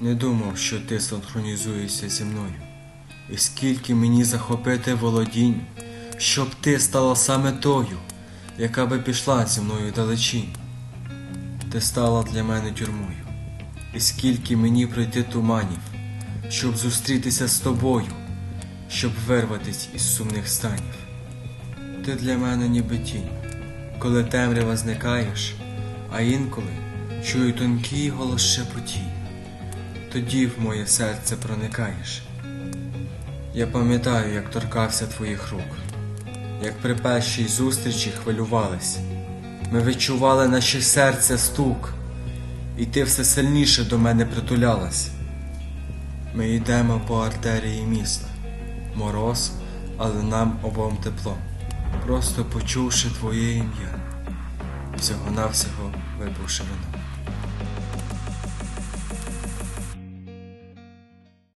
Не думав, що ти синхронізуєшся зі мною. І скільки мені захопити володінь, щоб ти стала саме тою, яка би пішла зі мною далечінь. Ти стала для мене тюрмою, і скільки мені пройти туманів, щоб зустрітися з тобою, щоб вирватись із сумних станів. Ти для мене ніби тінь, коли темрява зникаєш, а інколи чую тонкий голос шепотінь. Тоді в моє серце проникаєш. Я пам'ятаю, як торкався твоїх рук, як при першій зустрічі хвилювались. Ми відчували наше серце стук, і ти все сильніше до мене притулялась. Ми йдемо по артерії міста, мороз, але нам обом тепло, просто почувши твоє ім'я, всього навсього випивши вино.